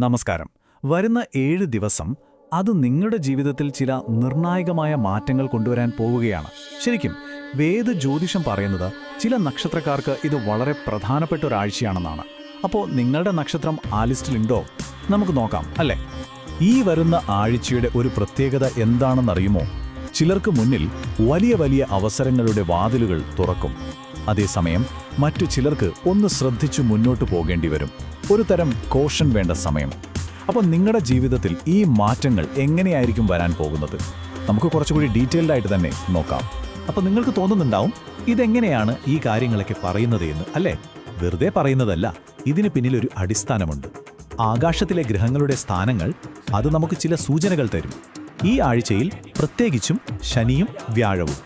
നമസ്കാരം. വരുന്ന ഏഴ് ദിവസം അത് നിങ്ങളുടെ ജീവിതത്തിൽ ചില നിർണായകമായ മാറ്റങ്ങൾ കൊണ്ടുവരാൻ പോവുകയാണ് ശരിക്കും വേദ ജ്യോതിഷം പറയുന്നത് ചില നക്ഷത്രക്കാർക്ക് ഇത് വളരെ പ്രധാനപ്പെട്ട ഒരാഴ്ചയാണെന്നാണ് അപ്പോൾ നിങ്ങളുടെ നക്ഷത്രം ആ ലിസ്റ്റിലുണ്ടോ? നമുക്ക് നോക്കാം അല്ലേ? ഈ വരുന്ന ആഴ്ചയുടെ ഒരു പ്രത്യേകത എന്താണെന്നറിയുമോ? ചിലർക്ക് മുന്നിൽ വലിയ വലിയ അവസരങ്ങളുടെ വാതിലുകൾ തുറക്കും. അതേസമയം മറ്റു ചിലർക്ക് ഒന്ന് ശ്രദ്ധിച്ചു മുന്നോട്ട് പോകേണ്ടി വരും. ഒരു തരം കോഷൻ വേണ്ട സമയം. അപ്പോൾ നിങ്ങളുടെ ജീവിതത്തിൽ ഈ മാറ്റങ്ങൾ എങ്ങനെയായിരിക്കും വരാൻ പോകുന്നത്? നമുക്ക് കുറച്ചുകൂടി ഡീറ്റെയിൽഡ് ആയിട്ട് തന്നെ നോക്കാം. അപ്പോൾ നിങ്ങൾക്ക് തോന്നുന്നുണ്ടാവും ഇതെങ്ങനെയാണ് ഈ കാര്യങ്ങളൊക്കെ പറയുന്നത് എന്ന് അല്ലേ? വെറുതെ പറയുന്നതല്ല ഇതിന് പിന്നിലൊരു അടിസ്ഥാനമുണ്ട്. ആകാശത്തിലെ ഗ്രഹങ്ങളുടെ സ്ഥാനങ്ങൾ അത് നമുക്ക് ചില സൂചനകൾ തരും. ഈ ആഴ്ചയിൽ പ്രത്യേകിച്ചും ശനിയും വ്യാഴവും.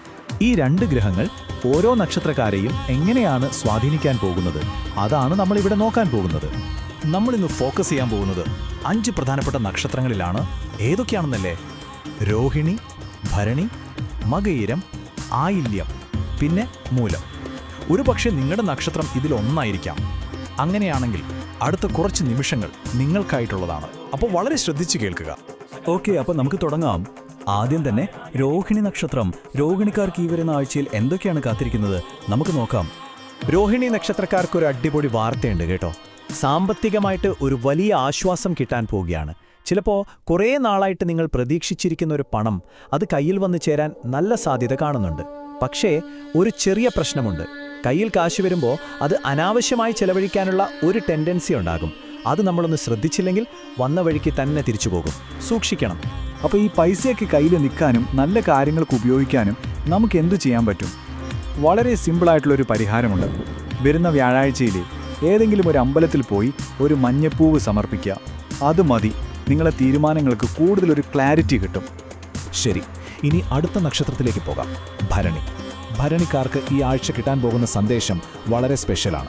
ഈ രണ്ട് ഗ്രഹങ്ങൾ ഓരോ നക്ഷത്രക്കാരെയും എങ്ങനെയാണ് സ്വാധീനിക്കാൻ പോകുന്നത്? അതാണ് നമ്മൾ ഇവിടെ നോക്കാൻ പോകുന്നത്. നമ്മൾ ഇന്ന് ഫോക്കസ് ചെയ്യാൻ പോകുന്നത് അഞ്ച് പ്രധാനപ്പെട്ട നക്ഷത്രങ്ങളിലാണ്. ഏതൊക്കെയാണെന്നല്ലേ? രോഹിണി ഭരണി മകയിരം ആയില്യം പിന്നെ മൂലം. ഒരുപക്ഷെ നിങ്ങളുടെ നക്ഷത്രം ഇതിലൊന്നായിരിക്കാം അങ്ങനെയാണെങ്കിൽ അടുത്ത കുറച്ച് നിമിഷങ്ങൾ നിങ്ങൾക്കായിട്ടുള്ളതാണ്. അപ്പോൾ വളരെ ശ്രദ്ധിച്ചു കേൾക്കുക. ഓക്കെ അപ്പോൾ നമുക്ക് തുടങ്ങാം. ആദ്യം തന്നെ രോഹിണി നക്ഷത്രം രോഹിണിക്കാർക്ക് ഈ വരുന്ന ആഴ്ചയിൽ എന്തൊക്കെയാണ് കാത്തിരിക്കുന്നത് നമുക്ക് നോക്കാം. രോഹിണി നക്ഷത്രക്കാർക്ക് ഒരു അടിപൊളി വാർത്തയുണ്ട് കേട്ടോ. സാമ്പത്തികമായിട്ട് ഒരു വലിയ ആശ്വാസം കിട്ടാൻ പോവുകയാണ്. ചിലപ്പോൾ കുറേ നാളായിട്ട് നിങ്ങൾ പ്രതീക്ഷിച്ചിരിക്കുന്ന ഒരു പണം അത് കയ്യിൽ വന്നു ചേരാൻ നല്ല സാധ്യത കാണുന്നുണ്ട്. പക്ഷേ ഒരു ചെറിയ പ്രശ്നമുണ്ട്. കയ്യിൽ കാശ് വരുമ്പോൾ അത് അനാവശ്യമായി ചെലവഴിക്കാനുള്ള ഒരു ടെൻഡൻസി ഉണ്ടാകും. അത് നമ്മളൊന്ന് ശ്രദ്ധിച്ചില്ലെങ്കിൽ വന്ന വഴിക്ക് തന്നെ തിരിച്ചു പോകും. സൂക്ഷിക്കണം. അപ്പോൾ ഈ പൈസയൊക്കെ കയ്യിൽ നിൽക്കാനും നല്ല കാര്യങ്ങൾക്ക് ഉപയോഗിക്കാനും നമുക്ക് എന്തു ചെയ്യാൻ പറ്റും? വളരെ സിമ്പിളായിട്ടുള്ളൊരു പരിഹാരമുണ്ട്. വരുന്ന വ്യാഴാഴ്ചയിൽ ഏതെങ്കിലും ഒരു അമ്പലത്തിൽ പോയി ഒരു മഞ്ഞപ്പൂവ് സമർപ്പിക്കുക. അത് മതി. നിങ്ങളെ തീരുമാനങ്ങൾക്ക് കൂടുതലൊരു ക്ലാരിറ്റി കിട്ടും. ശരി. ഇനി അടുത്ത നക്ഷത്രത്തിലേക്ക് പോകാം. ഭരണി. ഭരണിക്കാർക്ക് ഈ ആഴ്ച കിട്ടാൻ പോകുന്ന സന്ദേശം വളരെ സ്പെഷ്യലാണ്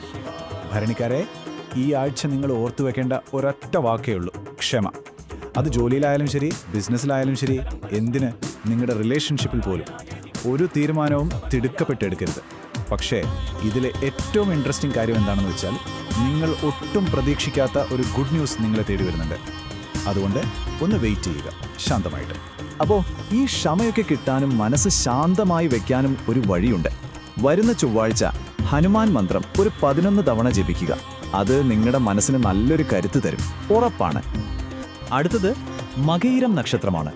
ഭരണിക്കാരെ ഈ ആഴ്ച നിങ്ങൾ ഓർത്തു വെക്കേണ്ട ഒരൊറ്റ വാക്കേ ഉള്ളൂ. ക്ഷമ. അത് ജോലിയിലായാലും ശരി ബിസിനസ്സിലായാലും ശരി എന്തിന് നിങ്ങളുടെ റിലേഷൻഷിപ്പിൽ പോലും ഒരു തീരുമാനവും തിടുക്കപ്പെട്ടെടുക്കരുത്. പക്ഷേ ഇതിലെ ഏറ്റവും ഇൻട്രസ്റ്റിംഗ് കാര്യം എന്താണെന്ന് വെച്ചാൽ നിങ്ങൾ ഒട്ടും പ്രതീക്ഷിക്കാത്ത ഒരു ഗുഡ് ന്യൂസ് നിങ്ങളെ തേടി വരുന്നുണ്ട്. അതുകൊണ്ട് ഒന്ന് വെയിറ്റ് ചെയ്യുക ശാന്തമായിട്ട്. അപ്പോൾ ഈ ക്ഷമയൊക്കെ കിട്ടാനും മനസ്സ് ശാന്തമായി വെക്കാനും ഒരു വഴിയുണ്ട്. വരുന്ന ചൊവ്വാഴ്ച ഹനുമാൻ മന്ത്രം ഒരു പതിനൊന്ന് തവണ ജപിക്കുക. അത് നിങ്ങളുടെ മനസ്സിന് നല്ലൊരു കരുത്ത് തരും. ഉറപ്പാണ്. അടുത്തത് മകയിരം നക്ഷത്രമാണ്.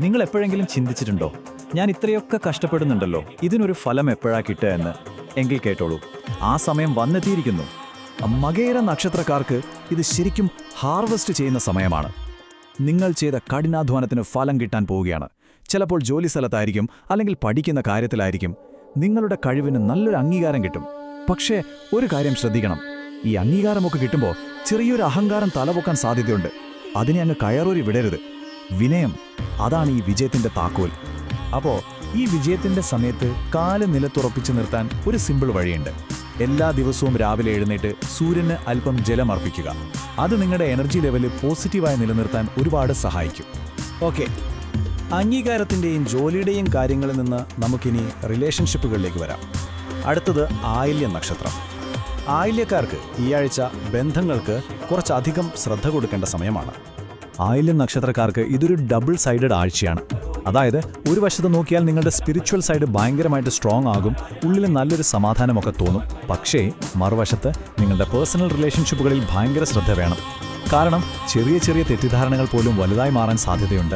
നിങ്ങൾ എപ്പോഴെങ്കിലും ചിന്തിച്ചിട്ടുണ്ടോ? ഞാൻ ഇത്രയൊക്കെ കഷ്ടപ്പെടുന്നുണ്ടല്ലോ. ഇതിനൊരു ഫലം എപ്പോഴാ കിട്ടുക എന്ന്? എങ്കിൽ കേട്ടോളൂ. ആ സമയം വന്നെത്തിയിരിക്കുന്നു. മകയിര നക്ഷത്രക്കാർക്ക് ഇത് ശരിക്കും ഹാർവസ്റ്റ് ചെയ്യുന്ന സമയമാണ്. നിങ്ങൾ ചെയ്ത കഠിനാധ്വാനത്തിന് ഫലം കിട്ടാൻ പോവുകയാണ്. ചിലപ്പോൾ ജോലി സ്ഥലത്തായിരിക്കും അല്ലെങ്കിൽ പഠിക്കുന്ന കാര്യത്തിലായിരിക്കും. നിങ്ങളുടെ കഴിവിന് നല്ലൊരു അംഗീകാരം കിട്ടും. പക്ഷേ ഒരു കാര്യം ശ്രദ്ധിക്കണം. ഈ അംഗീകാരമൊക്കെ കിട്ടുമ്പോൾ ചെറിയൊരു അഹങ്കാരം തലപൊക്കാൻ സാധ്യതയുണ്ട്. അതിനെ അങ്ങ് കയറൂരി വിടരുത്. വിനയം അതാണ് ഈ വിജയത്തിന്റെ താക്കോൽ. അപ്പോൾ ഈ വിജയത്തിന്റെ സമയത്ത് കാൽ നിലത്തുറപ്പിച്ചു നിർത്താൻ ഒരു സിമ്പിൾ വഴിയുണ്ട്. എല്ലാ ദിവസവും രാവിലെ എഴുന്നേറ്റ് സൂര്യന് അല്പം ജലം അർപ്പിക്കുക. അത് നിങ്ങളുടെ എനർജി ലെവൽ പോസിറ്റീവായി നിലനിർത്താൻ ഒരുപാട് സഹായിക്കും. ഓക്കെ. അംഗീകാരത്തിന്റെയും ജോലിയുടെയും കാര്യങ്ങളിൽ നിന്ന് നമുക്കിനി റിലേഷൻഷിപ്പുകളിലേക്ക് വരാം. അടുത്തത് ആയില്യ നക്ഷത്രം. ആയില്യക്കാർക്ക് ഈ ആഴ്ച ബന്ധങ്ങൾക്ക് കുറച്ചധികം ശ്രദ്ധ കൊടുക്കേണ്ട സമയമാണ്. ആയില്യം നക്ഷത്രക്കാർക്ക് ഇതൊരു ഡബിൾ സൈഡഡ് ആഴ്ചയാണ്. അതായത് ഒരു വശത്ത് നോക്കിയാൽ നിങ്ങളുടെ സ്പിരിച്വൽ സൈഡ് ഭയങ്കരമായിട്ട് സ്ട്രോങ് ആകും ഉള്ളിൽ നല്ലൊരു സമാധാനമൊക്കെ തോന്നും. പക്ഷേ മറുവശത്ത് നിങ്ങളുടെ പേഴ്സണൽ റിലേഷൻഷിപ്പുകളിൽ ഭയങ്കര ശ്രദ്ധ വേണം. കാരണം ചെറിയ ചെറിയ തെറ്റിദ്ധാരണകൾ പോലും വലുതായി മാറാൻ സാധ്യതയുണ്ട്.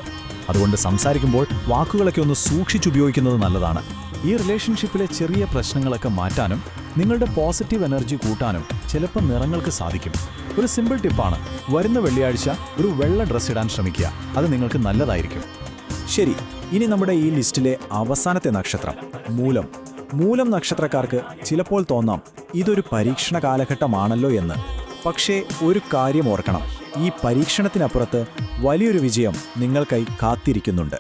അതുകൊണ്ട് സംസാരിക്കുമ്പോൾ വാക്കുകളൊക്കെ ഒന്ന് സൂക്ഷിച്ചുപയോഗിക്കുന്നത് നല്ലതാണ്. ഈ റിലേഷൻഷിപ്പിലെ ചെറിയ പ്രശ്നങ്ങളൊക്കെ മാറ്റാനും നിങ്ങളുടെ പോസിറ്റീവ് എനർജി കൂട്ടാനും ചിലപ്പോൾ നിറങ്ങൾക്ക് സാധിക്കും. ഒരു സിമ്പിൾ ടിപ്പാണ് വരുന്ന വെള്ളിയാഴ്ച ഒരു വെള്ള ഡ്രസ്സ് ഇടാൻ ശ്രമിക്കുക. അത് നിങ്ങൾക്ക് നല്ലതായിരിക്കും. ശരി ഇനി നമ്മുടെ ഈ ലിസ്റ്റിലെ അവസാനത്തെ നക്ഷത്രം മൂലം. മൂലം നക്ഷത്രക്കാർക്ക് ചിലപ്പോൾ തോന്നാം ഇതൊരു പരീക്ഷണ കാലഘട്ടമാണല്ലോ എന്ന്. പക്ഷേ ഒരു കാര്യം ഓർക്കണം ഈ പരീക്ഷണത്തിനപ്പുറത്ത് വലിയൊരു വിജയം നിങ്ങൾക്കായി കാത്തിരിക്കുന്നുണ്ട്.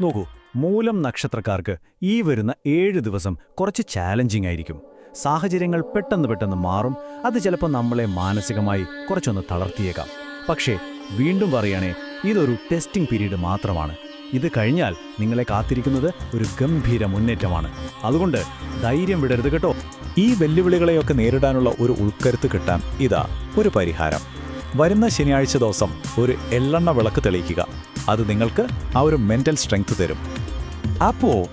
നോക്കൂ മൂലം നക്ഷത്രക്കാർക്ക് ഈ വരുന്ന ഏഴ് ദിവസം കുറച്ച് ചാലഞ്ചിങ് ആയിരിക്കും. സാഹചര്യങ്ങൾ പെട്ടെന്ന് പെട്ടെന്ന് മാറും. അത് ചിലപ്പോൾ നമ്മളെ മാനസികമായി കുറച്ചൊന്ന് തളർത്തിയേക്കാം. പക്ഷേ വീണ്ടും പറയണേ ഇതൊരു ടെസ്റ്റിംഗ് പീരീഡ് മാത്രമാണ്. ഇത് കഴിഞ്ഞാൽ നിങ്ങളെ കാത്തിരിക്കുന്നത് ഒരു ഗംഭീര മുന്നേറ്റമാണ്. അതുകൊണ്ട് ധൈര്യം വിടരുത് കേട്ടോ. ഈ വെല്ലുവിളികളെയൊക്കെ നേരിടാനുള്ള ഒരു ഉൾക്കരുത്ത് കിട്ടാൻ ഇതാ ഒരു പരിഹാരം. വരുന്ന ശനിയാഴ്ച ദിവസം ഒരു എള്ളെണ്ണ വിളക്ക് തെളിയിക്കുക. അത് നിങ്ങൾക്ക് ആ ഒരു മെന്റൽ സ്ട്രെങ്ത് തരും. അപ്പോ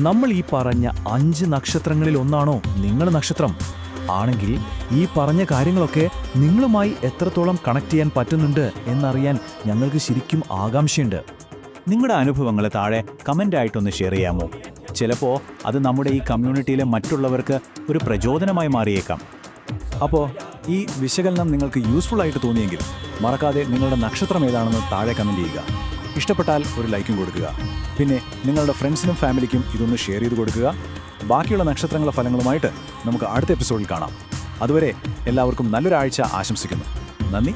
നമ്മൾ ഈ പറഞ്ഞ അഞ്ച് നക്ഷത്രങ്ങളിൽ ഒന്നാണോ നിങ്ങളുടെ നക്ഷത്രം? ആണെങ്കിൽ ഈ പറഞ്ഞ കാര്യങ്ങളൊക്കെ നിങ്ങളുമായി എത്രത്തോളം കണക്ട് ചെയ്യാൻ പറ്റുന്നുണ്ട് എന്നറിയാൻ ഞങ്ങൾക്ക് ശരിക്കും ആകാംക്ഷയുണ്ട്. നിങ്ങളുടെ അനുഭവങ്ങൾ താഴെ കമന്റ് ആയിട്ടൊന്ന് ഷെയർ ചെയ്യാമോ? ചിലപ്പോൾ അത് നമ്മുടെ ഈ കമ്മ്യൂണിറ്റിയിലെ മറ്റുള്ളവർക്ക് ഒരു പ്രചോദനമായി മാറിയേക്കാം. അപ്പോൾ ഈ വിശകലനം നിങ്ങൾക്ക് യൂസ്ഫുൾ ആയിട്ട് തോന്നിയെങ്കിൽ മറക്കാതെ നിങ്ങളുടെ നക്ഷത്രം ഏതാണെന്ന് താഴെ കമന്റ് ചെയ്യുക. ഇഷ്ടപ്പെട്ടാൽ ഒരു ലൈക്കും കൊടുക്കുക. പിന്നെ നിങ്ങളുടെ ഫ്രണ്ട്സിനും ഫാമിലിക്കും ഇതൊന്ന് ഷെയർ ചെയ്ത് കൊടുക്കുക. ബാക്കിയുള്ള നക്ഷത്രങ്ങളുടെ ഫലങ്ങളുമായിട്ട് നമുക്ക് അടുത്ത എപ്പിസോഡിൽ കാണാം. അതുവരെ എല്ലാവർക്കും നല്ലൊരാഴ്ച ആശംസിക്കുന്നു. നന്ദി.